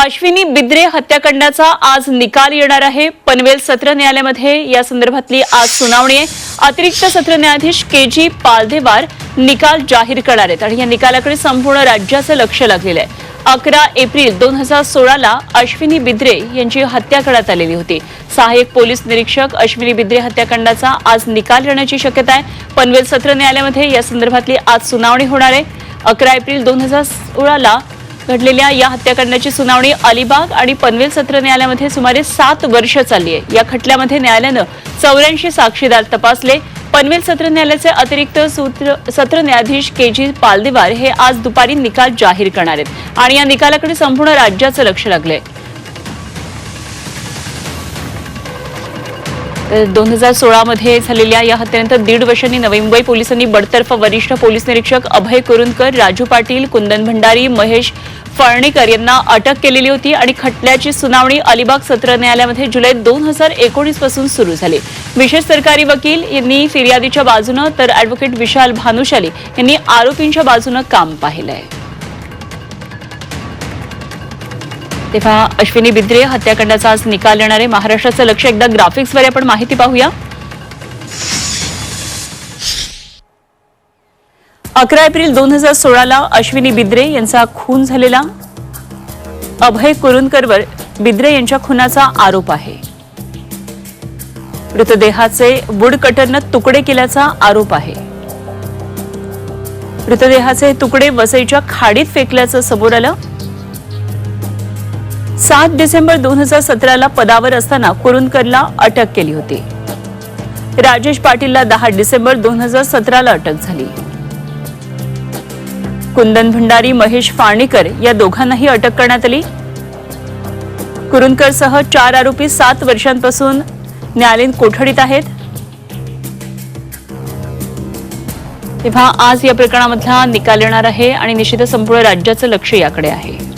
अश्विनी बिद्रे हत्याकांडाचा आज निकाल येणार आहे. पनवेल सत्र न्यायालयामध्ये या संदर्भातली आज सुनावणी आहे. अतिरिक्त सत्र न्यायाधीश के जी पालदेवार निकाल जाहीर करणार आहेत आणि या निकालाकडे संपूर्ण राज्याचं लक्ष लागलेलं आहे. अकरा एप्रिल दोन हजार सोळाला अश्विनी बिद्रे यांची हत्या करण्यात आलेली होती. सहाय्यक पोलीस निरीक्षक अश्विनी बिद्रे हत्याकांडाचा आज निकाल येण्याची शक्यता आहे. पनवेल सत्र न्यायालयामध्ये या संदर्भातली आज सुनावणी होणार आहे. अकरा एप्रिल दोन हजार सोळाला घडलेल्या या हत्याकांडाची सुनावणी अलिबाग आणि पनवेल सत्र न्यायालयामध्ये सुमारे सात वर्ष चालली आहे. या खटल्यामध्ये न्यायालयानं चौऱ्याऐंशी साक्षीदार तपासले. पनवेल सत्र न्यायालयाचे अतिरिक्त सूत्र सत्र न्यायाधीश के जी पालदेवार हे आज दुपारी निकाल जाहीर करणार आहेत आणि या निकालाकडे संपूर्ण राज्याचं लक्ष लागलंय. दोन हजार सोळामध्ये झालेल्या या हत्येनंतर दीड वर्षांनी नवी मुंबई पोलिसांनी बडतर्फ वरिष्ठ पोलीस निरीक्षक अभय कुरुंदकर राजू पाटील कुंदन भंडारी महेश फळणीकर यांना अटक केलेली होती आणि खटल्याची सुनावणी अलिबाग सत्र न्यायालयामध्ये जुलै दोन हजार एकोणीसपासून सुरू झाली. विशेष सरकारी वकील यांनी फिर्यादीच्या बाजूनं तर अॅडव्होकेट विशाल भानुशाली यांनी आरोपींच्या बाजूनं काम पाहिलंय. तेव्हा अश्विनी बिद्रे हत्याकांडाचा आज निकाल येणारे महाराष्ट्राचं लक्ष एकदा ग्राफिक्सवर आपण माहिती पाहूया. अकरा एप्रिल दोन हजार सोळाला अश्विनी बिद्रे यांचा खून झालेला. अभय कुरुंदकरवर बिद्रे यांच्या खुनाचा आरोप आहे. मृतदेहाचे वुड कटरनं तुकडे केल्याचा आरोप आहे. मृतदेहाचे तुकडे वसईच्या खाडीत फेकल्याचं समोर आलं. सात डिसेंबर दोन हजार सतराला पदावर असताना कुरुंदकरला अटक केली होती. राजेश पाटीलला दहा डिसेंबर दोन हजार सतराला अटक झाली. कुंदन भंडारी महेश फाळणीकर या दोघांनाही अटक करण्यात आली. कुरुंदकरसह चार आरोपी सात वर्षांपासून न्यायालयीन कोठडीत आहेत. तेव्हा आज या प्रकरणामधला निकाल येणार आहे आणि निश्चितच संपूर्ण राज्याचं लक्ष याकडे आहे.